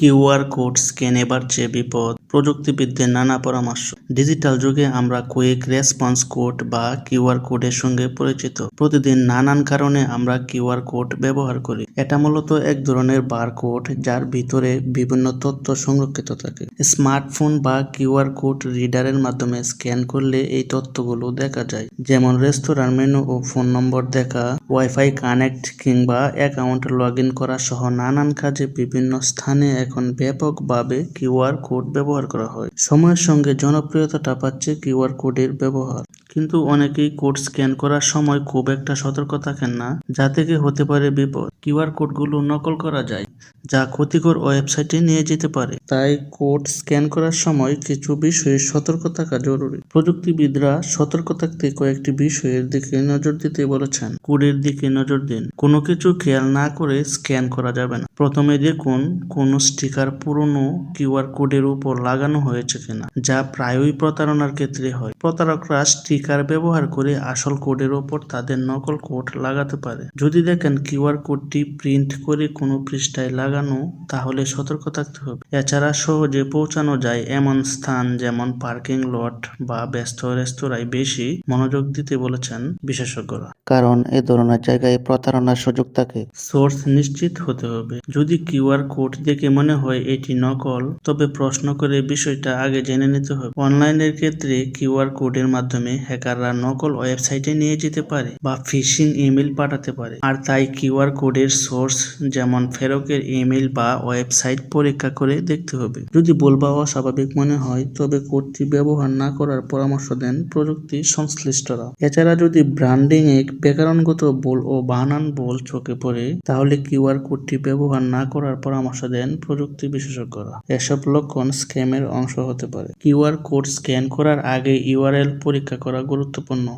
QR code scan এবার চেয়ে বিপদ। প্রযুক্তিবিদদের নানা পরামর্শ। ডিজিটাল যুগে আমরা কুইক রেসপন্স কোড বা কিউআর কোডের সঙ্গে পরিচিত। প্রতিদিন নানান কারণে আমরা কিউআর কোড ব্যবহার করি। এটা মূলত এক ধরনের বারকোড যার ভিতরে বিভিন্ন তথ্য সংরক্ষিত থাকে। স্মার্টফোন বা কিউআর কোড রিডারের মাধ্যমে স্ক্যান করলে এই তথ্যগুলো দেখা যায়। যেমন রেস্তোরাঁর মেনু ও ফোন নম্বর দেখা, ওয়াইফাই কানেক্ট কিংবা অ্যাকাউন্ট লগ ইন করা সহ নানান কাজে বিভিন্ন স্থানে এখন ব্যাপকভাবে কিউআর কোড ব্যবহার করা হয়। সময়ের সঙ্গে জনপ্রিয়তাটা পাচ্ছে কিউআর কোডের ব্যবহার। কিন্তু অনেকেই কোড স্ক্যান করার সময় খুব একটা সতর্ক থাকেন না, যা থেকে হতে পারে বিপদ। কিউআর কোডগুলো নকল করা যায়, যা ক্ষতিকর ওয়েবসাইটে নিয়ে যেতে পারে। তাই কোড স্ক্যান করার সময় কিছু বিষয়ে সতর্ক থাকা জরুরি। প্রযুক্তিবিদরা সতর্ক থাকতে কয়েকটি বিষয়ের দিকে নজর দিতে বলেছেন। কোডের দিকে নজর দিন। কোনো কিছু খেয়াল না করে স্ক্যান করা যাবে না। প্রথমে দেখুন কোন স্টিকার পুরনো কিউআর কোডের উপর লাগানো হয়েছে কিনা যা প্রায়ই প্রতারণার ক্ষেত্রে হয়। প্রতারকরা স্টিকার ব্যবহার করে আসল কোডের ওপর তাদের নকল কোড লাগাতে পারে। যদি দেখেন কিউআর কোডটি প্রিন্ট করে কোনো পৃষ্ঠায় লাগানো তাহলে সতর্ক থাকতে হবে। এছাড়া সহজে পৌঁছানো যায় এমন স্থান যেমন পার্কিং লট বা ব্যস্ত রেস্তোরাঁয় বেশি মনোযোগ দিতে বলেছেন বিশেষজ্ঞরা। কারণ এ ধরনের জায়গায় প্রতারণার সুযোগ থাকে। সোর্স নিশ্চিত হতে হবে। যদি কিউআর কোড দেখে মনে হয় এটি নকল, তবে প্রশ্ন করে বিষয়টা আগে জেনে নিতে হবে। অনলাইনের ক্ষেত্রে কিউআর কোডের মাধ্যমে হ্যাকাররা নকল ওয়েবসাইটে নিয়ে যেতে পারে বা ফিশিং ইমেল পাঠাতে পারে। আর তাই কিউআর কোডের সোর্স যেমন ফেরকের ইমেল বা ওয়েবসাইট পরীক্ষা করে দেখতে হবে। যদি ভুল বা অস্বাভাবিক মনে হয়, তবে কোডটি ব্যবহার না করার পরামর্শ দেন প্রযুক্তি সংশ্লিষ্টরা। এছাড়া যদি ব্র্যান্ডিং এ ব্যাকরণগত ভুল ও বানান ভুল চোখে পড়ে, তাহলে কিউআর কোডটি ব্যবহার না করার পরামর্শ দেন প্রযুক্তি বিশেষজ্ঞরা। এসব লক্ষণ স্ক্যামের অংশ হতে পারে। কিউআর কোড স্ক্যান করার আগে ইউআরএল পরীক্ষা করা গুরুত্বপূর্ণ।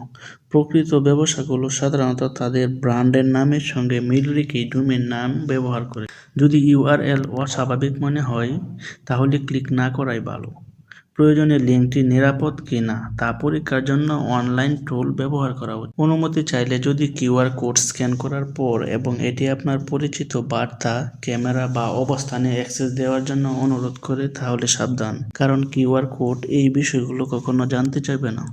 প্রকৃত ব্যবসাগুলো সাধারণত তাদের ব্র্যান্ডের নামের সঙ্গে মিল রেখে ডোমেন নাম ব্যবহার করে। যদি ইউআরএল অস্বাভাবিক মনে হয়, তাহলে ক্লিক না করাই ভালো। প্রয়োজনে লিঙ্কটি নিরাপদ কিনা তা পরীক্ষার জন্য অনলাইন টুল ব্যবহার করা উচিত। অনুমতি চাইলে যদি কিউআর কোড স্ক্যান করার পর এবং এটি আপনার পরিচিত বার্তা, ক্যামেরা বা অবস্থানে অ্যাক্সেস দেওয়ার জন্য অনুরোধ করে তাহলে সাবধান, কারণ কিউআর কোড এই বিষয়গুলো কখনো জানতে চাইবে না।